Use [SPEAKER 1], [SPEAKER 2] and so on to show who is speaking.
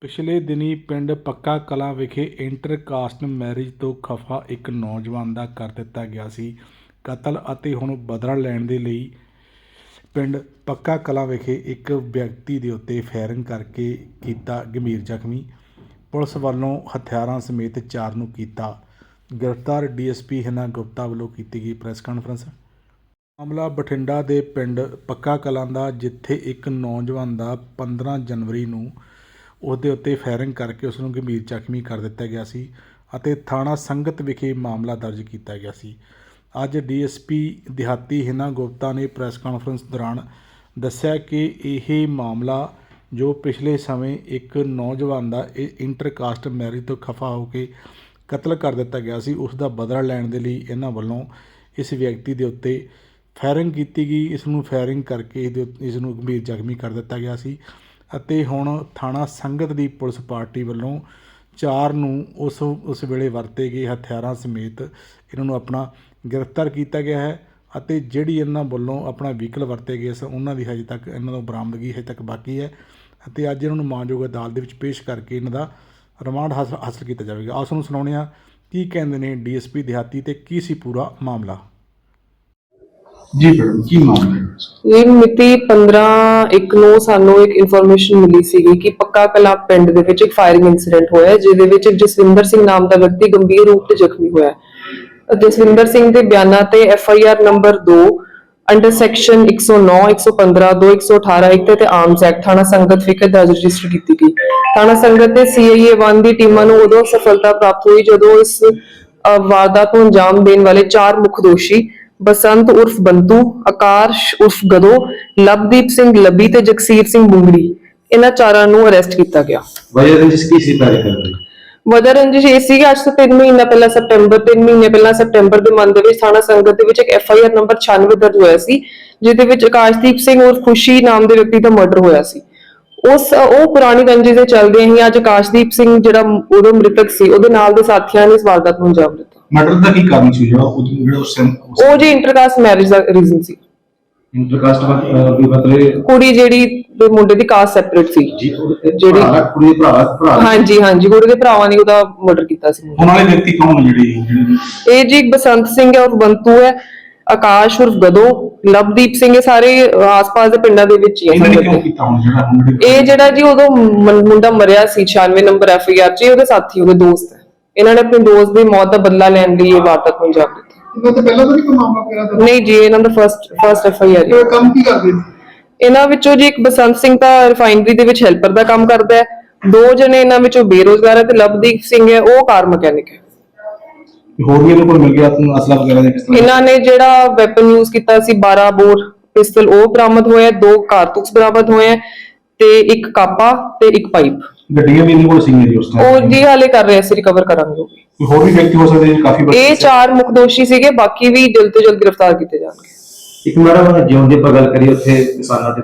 [SPEAKER 1] ਪਿਛਲੇ ਦਿਨੀਂ ਪਿੰਡ ਪੱਕਾ ਕਲਾਂ ਵਿਖੇ ਇੰਟਰ ਕਾਸਟ ਮੈਰਿਜ ਤੋਂ ਖਫਾ ਇੱਕ ਨੌਜਵਾਨ ਦਾ ਕਰ ਦਿੱਤਾ ਗਿਆ ਸੀ। ਕਤਲ ਅਤੇ ਹੁਣ ਬਦਲਾ ਲੈਣ ਦੇ ਲਈ ਪਿੰਡ ਪੱਕਾ ਕਲਾਂ ਵਿਖੇ ਇੱਕ ਵਿਅਕਤੀ ਦੇ ਉੱਤੇ ਫਾਇਰਿੰਗ ਕਰਕੇ ਕੀਤਾ ਗੰਭੀਰ ਜ਼ਖਮੀ। ਪੁਲਿਸ ਵੱਲੋਂ ਹਥਿਆਰਾਂ ਸਮੇਤ ਚਾਰ ਨੂੰ ਕੀਤਾ ਗ੍ਰਿਫਤਾਰ। ਡੀਐਸਪੀ ਹਿਨਾ ਗੁਪਤਾ ਵੱਲੋਂ ਕੀਤੀ ਗਈ ਪ੍ਰੈਸ ਕਾਨਫਰੰਸ। ਮਾਮਲਾ ਬਠਿੰਡਾ ਦੇ ਪਿੰਡ ਪੱਕਾ ਕਲਾਂ ਦਾ, ਜਿੱਥੇ ਇੱਕ ਨੌਜਵਾਨ ਦਾ 15 ਜਨਵਰੀ ਨੂੰ ਉਹਦੇ ਉੱਤੇ ਫਾਇਰਿੰਗ ਕਰਕੇ ਉਸ ਨੂੰ ਗੰਭੀਰ ਜ਼ਖਮੀ ਕਰ ਦਿੱਤਾ ਗਿਆ ਸੀ ਅਤੇ ਥਾਣਾ ਸੰਗਤ ਵਿਖੇ ਮਾਮਲਾ ਦਰਜ ਕੀਤਾ ਗਿਆ ਸੀ। ਅੱਜ ਡੀਐਸਪੀ ਦਿਹਾਤੀ ਹਿਨਾ ਗੁਪਤਾ ਨੇ ਪ੍ਰੈਸ ਕਾਨਫਰੰਸ ਦੌਰਾਨ ਦੱਸਿਆ ਕਿ ਇਹ ਮਾਮਲਾ ਜੋ ਪਿਛਲੇ ਸਮੇਂ ਇੱਕ ਨੌਜਵਾਨ ਦਾ ਇਹ ਇੰਟਰਕਾਸਟ ਮੈਰਿਜ ਤੋਂ ਖਫਾ ਹੋ ਕੇ ਕਤਲ ਕਰ ਦਿੱਤਾ ਗਿਆ ਸੀ, ਉਸ ਦਾ ਬਦਲਾ ਲੈਣ ਦੇ ਲਈ ਇਹਨਾਂ ਵੱਲੋਂ ਇਸ ਵਿਅਕਤੀ ਦੇ ਉੱਤੇ ਫਾਇਰਿੰਗ ਕੀਤੀ ਗਈ। ਇਸ ਨੂੰ ਫਾਇਰਿੰਗ ਕਰਕੇ ਇਹਦੇ ਉੱਤੇ- ਇਸ ਨੂੰ ਗੰਭੀਰ ਜ਼ਖਮੀ ਕਰ ਦਿੱਤਾ ਗਿਆ ਸੀ। ਅਤੇ ਹੁਣ ਥਾਣਾ ਸੰਗਤ ਦੀ ਪੁਲਿਸ ਪਾਰਟੀ ਵੱਲੋਂ ਚਾਰ ਨੂੰ ਉਸ ਉਸ ਵੇਲੇ ਵਰਤੇ ਗਏ ਹਥਿਆਰਾਂ ਸਮੇਤ ਇਹਨਾਂ ਨੂੰ ਆਪਣਾ ਗ੍ਰਿਫਤਾਰ ਕੀਤਾ ਗਿਆ ਹੈ ਅਤੇ ਜਿਹੜੀ ਇਹਨਾਂ ਵੱਲੋਂ ਆਪਣਾ ਵਹੀਕਲ ਵਰਤੇ ਗਏ ਸਨ, ਉਹਨਾਂ ਦੀ ਹਜੇ ਤੱਕ ਇਹਨਾਂ ਤੋਂ ਬਰਾਮਦਗੀ ਹਜੇ ਤੱਕ ਬਾਕੀ ਹੈ ਅਤੇ ਅੱਜ ਇਹਨਾਂ ਨੂੰ ਮਾਨਯੋਗ ਅਦਾਲਤ ਦੇ ਵਿੱਚ ਪੇਸ਼ ਕਰਕੇ ਇਹਨਾਂ ਦਾ ਰਿਮਾਂਡ ਹਾਸਲ ਹਾਸਲ ਕੀਤਾ ਜਾਵੇਗਾ। ਆਸ ਨੂੰ ਸੁਣਾਉਂਦੇ ਹਾਂ ਕੀ ਕਹਿੰਦੇ ਨੇ ਡੀਐਸਪੀ ਦਿਹਾਤੀ ਤੇ ਕੀ ਸੀ ਪੂਰਾ ਮਾਮਲਾ?
[SPEAKER 2] ਜੀ ਮੈਡਮ ਕੀ ਮਾਮਲਾ ਹੈ
[SPEAKER 3] ਇਹ ਮਿਤੀ 15 ਇੱਕ ਨੂੰ ਸਾਨੂੰ ਇੱਕ ਇਨਫੋਰਮੇਸ਼ਨ ਮਿਲੀ ਸੀਗੀ ਕਿ ਪੱਕਾ ਕਲਾ ਪਿੰਡ ਦੇ ਵਿੱਚ ਇੱਕ ਫਾਇਰਿੰਗ ਇਨਸੀਡੈਂਟ ਹੋਇਆ ਹੈ, ਜਿਹਦੇ ਵਿੱਚ ਇੱਕ ਜਸਵਿੰਦਰ ਸਿੰਘ ਨਾਮ ਦਾ ਵਿਅਕਤੀ ਗੰਭੀਰ ਰੂਪ ਤੇ ਜ਼ਖਮੀ ਹੋਇਆ ਹੈ। ਜਸਵਿੰਦਰ ਸਿੰਘ ਦੇ ਬਿਆਨਾਂ ਤੇ F I R number 2 under section 109 115 2 118 ਇੱਕ ਤੇ ਆਰਮਸ ਐਕਟ ਥਾਣਾ ਸੰਗਤ ਵਿਖੇ ਦਰਜ ਰਜਿਸਟਰ ਕੀਤੀ ਗਈ ਥਾਣਾ ਸੰਗਤ ਦੇ ਸੀਆਈਏ 1 ਦੀ ਟੀਮਾਂ ਨੂੰ ਉਦੋਂ ਸਫਲਤਾ ਪ੍ਰਾਪਤ ਹੋਈ ਜਦੋਂ ਇਸ ਅਹ, ਵਾਰਦਾਤ ਨੂੰ ਅੰਜਾਮ ਦੇਣ ਵਾਲੇ ਚਾਰ ਮੁੱਖ ਦੋਸ਼ੀ ਬਸੰਤ ਉਰਫ ਬੰਤੂ ਆਕਾਸ਼ ਉਰਫ ਗਦੋ ਲਵਦੀਪ ਸਿੰਘ ਲੱਭੀ ਤੇ ਜਗਸੀਰ ਸਿੰਘ ਬੁੰਗੜੀ। ਇਹਨਾਂ ਚਾਰਾਂ ਨੂੰ ਅਰੈਸਟ ਕੀਤਾ ਗਿਆ।
[SPEAKER 2] ਵਜ੍ਹਾ ਰੰਜਿਸ਼ ਕੀ ਸੀ ਤਾਰੇ ਕਰਦੇ
[SPEAKER 3] ਵਜ੍ਹਾ ਰੰਜਿਸ਼ ਇਹ ਸੀ ਕਿ ਅੱਜ ਤੋਂ 3 ਮਹੀਨਾ ਪਹਿਲਾਂ ਸਪਟੈਂਬਰ 3 ਮਹੀਨੇ ਪਹਿਲਾਂ ਸਪਟੈਂਬਰ ਦੇ ਮੰਥ ਦੇ ਵਿੱਚ ਥਾਣਾ ਸੰਗਤ ਦੇ ਵਿੱਚ ਇੱਕ ਐਫ ਆਈ ਆਰ ਨੰਬਰ 96 ਦਰਜ ਹੋਇਆ ਸੀ ਜਿਹਦੇ ਵਿੱਚ ਆਕਾਸ਼ਦੀਪ ਸਿੰਘ ਉਰਫ ਖੁਸ਼ੀ ਨਾਮ ਦੇ ਵਿਅਕਤੀ ਦਾ ਮਰਡਰ ਹੋਇਆ ਸੀ। ਉਸ ਉਹ ਪੁਰਾਣੀ ਰੰਜਿਸ਼ ਦੇ ਚੱਲਦੇ ਹੀ ਅੱਜ ਆਕਾਸ਼ਦੀਪ ਸਿੰਘ ਜਿਹੜਾ ਉਦੋਂ ਮ੍ਰਿਤਕ ਸੀ ਉਹਦੇ ਨਾਲ ਦੇ ਸਾਥੀਆਂ ਨੇ ਇਸ ਵਾਰਦਾਤ ਨੂੰ ਅੰਜਾਮ ਦਿੱਤਾ।
[SPEAKER 2] ਮਰਡਰ ਦਾ ਕੀ ਕਾਰਨ ਸੀ ਜਿਹੜਾ ਉਹ ਜਿਹੜਾ ਉਸ
[SPEAKER 3] ਉਹ ਜੀ ਇੰਟਰਕਾਸਟ ਮੈਰਿਜ ਦਾ ਰੀਜ਼ਨ ਸੀ।
[SPEAKER 2] ਇੰਟਰਕਾਸਟ ਵੀ ਬਦਲੇ
[SPEAKER 3] ਕੁੜੀ ਜਿਹੜੀ ਤੇ ਮੁੰਡੇ ਦੀ ਕਾਸਟ ਸੈਪਰੇਟ ਸੀ।
[SPEAKER 2] ਜੀ
[SPEAKER 3] ਜਿਹੜੀ-
[SPEAKER 2] ਕੁੜੀ ਦੇ ਭਰਾ ਭਰਾ
[SPEAKER 3] ਹਾਂਜੀ ਹਾਂਜੀ ਕੁੜੀ ਦੇ ਭਰਾਵਾਂ ਨੇ ਉਹਦਾ ਮਰਡਰ ਕੀਤਾ ਸੀ।
[SPEAKER 2] ਹੁਣ ਵਾਲੇ ਵਿਅਕਤੀ ਕੌਣ ਨੇ ਜਿਹੜੇ ਜਿਹੜੇ
[SPEAKER 3] ਇਹ ਜੀ ਬਸੰਤ ਸਿੰਘ ਹੈ ਔਰ ਬੰਤੂ ਹੈ ਆਕਾਸ਼ ਉਰਫ ਗਦੋ ਲਵਦੀਪ ਸਿੰਘ ਇਹ ਸਾਰੇ ਆਸ-ਪਾਸ ਦੇ ਪਿੰਡਾਂ ਦੇ ਵਿੱਚ ਹੀ
[SPEAKER 2] ਇਹਨਾਂ ਨੇ ਕਿਉਂ
[SPEAKER 3] ਹੈ
[SPEAKER 2] ਕੀਤਾ ਹੁਣ ਜਿਹੜਾ ਹੁਣ ਜਿਹੜੇ-
[SPEAKER 3] ਇਹ ਜਿਹੜਾ ਜੀ ਉਦੋਂ ਮੁੰਡਾ ਮਰਿਆ ਸੀ 96 ਨੰਬਰ ਐਫ ਆਈ ਆਰ 'ਚ ਉਹਦੇ ਸਾਥੀ ਉਹਦੇ ਦੋਸਤ। ਇਹਨਾਂ ਨੇ ਆਪਣੇ ਦੋਸਤ ਦੀ ਮੌਤ ਦਾ ਬਦਲਾ ਲੈਣ ਲਈ ਇਹ ਵਾਰਦਾਤ ਨੂੰ ਅੰਜਾਮ ਦਿੱਤਾ
[SPEAKER 4] ਇਹਨਾਂ ਤੋਂ ਪਹਿਲਾਂ ਤਾਂ ਨਹੀਂ ਕੋਈ ਮਾਮਲਾ ਪਿਆ ਤਾਂ
[SPEAKER 3] ਨਹੀਂ ਜੀ ਇਹਨਾਂ ਦਾ first first F I R
[SPEAKER 4] ਇਹ ਕੰਮ ਕੀ ਕਰਦੇ ਸੀ
[SPEAKER 3] ਇਹਨਾਂ ਵਿੱਚੋਂ ਜੀ ਇੱਕ ਬਸੰਤ ਸਿੰਘ ਤਾਂ ਰਿਫਾਈਨਰੀ ਦੇ ਵਿੱਚ ਹੈਲਪਰ ਦਾ ਕੰਮ ਕਰਦਾ ਹੈ। ਦੋ ਜਣੇ ਇਹਨਾਂ ਵਿੱਚੋਂ ਬੇਰੋਜ਼ਗਾਰ ਹੈ ਤੇ ਲਵਦੀਪ ਸਿੰਘ ਹੈ ਉਹ ਕਾਰ ਮਕੈਨਿਕ ਹੈ।
[SPEAKER 2] ਹੋਰ ਵੀ ਇਹਨਾਂ ਕੋਲ ਮਿਲ ਗਿਆ ਤੁਹਾਨੂੰ ਅਸਲਾ ਵਗੈਰਾ ਜਾਂ ਕਿਸ ਤਰ੍ਹਾਂ?
[SPEAKER 3] ਇਹਨਾਂ ਨੇ ਜਿਹੜਾ ਵੈਪਨ ਯੂਜ਼ ਕੀਤਾ ਸੀ 12 ਬੋਰ ਪਿਸਤਲ ਉਹ ਬਰਾਮਦ ਹੋਇਆ ਦੋ ਕਾਰਤੂਸ ਬਰਾਮਦ ਹੋਏ ਹੈ ਤੇ ਇੱਕ ਕਾਪਾ ਤੇ ਇੱਕ ਪਾਈਪ
[SPEAKER 2] ਗੱਡੀਆਂ ਵੀ ਇਹਨਾਂ ਕੋਲ ਸੀਗੀਆਂ ਜੀ ਉਸ
[SPEAKER 3] ਉਹ
[SPEAKER 2] ਟਾਈਮ
[SPEAKER 3] ਜੀ ਹਾਲੇ ਕਰ ਰਹੇ ਅਸੀਂ ਰਿਕਵਰ ਕਰਾਂਗੇ ਉਹ ਵੀ।
[SPEAKER 2] ਹੋਰ ਵੀ ਵਿਅਕਤੀ ਹੋ ਸਕਦੇ ਜੀ ਕਾਫੀ ਬੱਚੇ
[SPEAKER 3] ਇਹ ਚਾਰ ਮੁੱਖ ਦੋਸ਼ੀ ਸੀਗੇ ਬਾਕੀ ਵੀ ਜਲਦ ਤੋਂ ਜਲਦ ਗ੍ਰਿਫਤਾਰ ਕੀਤੇ ਜਾਣਗੇ।
[SPEAKER 5] ਇੱਕ ਮੈਡਮ ਜਿਉਂ ਦੀ ਆਪਾਂ ਗੱਲ ਕਰੀਏ ਉੱਥੇ ਕਿਸਾਨਾਂ ਦੇ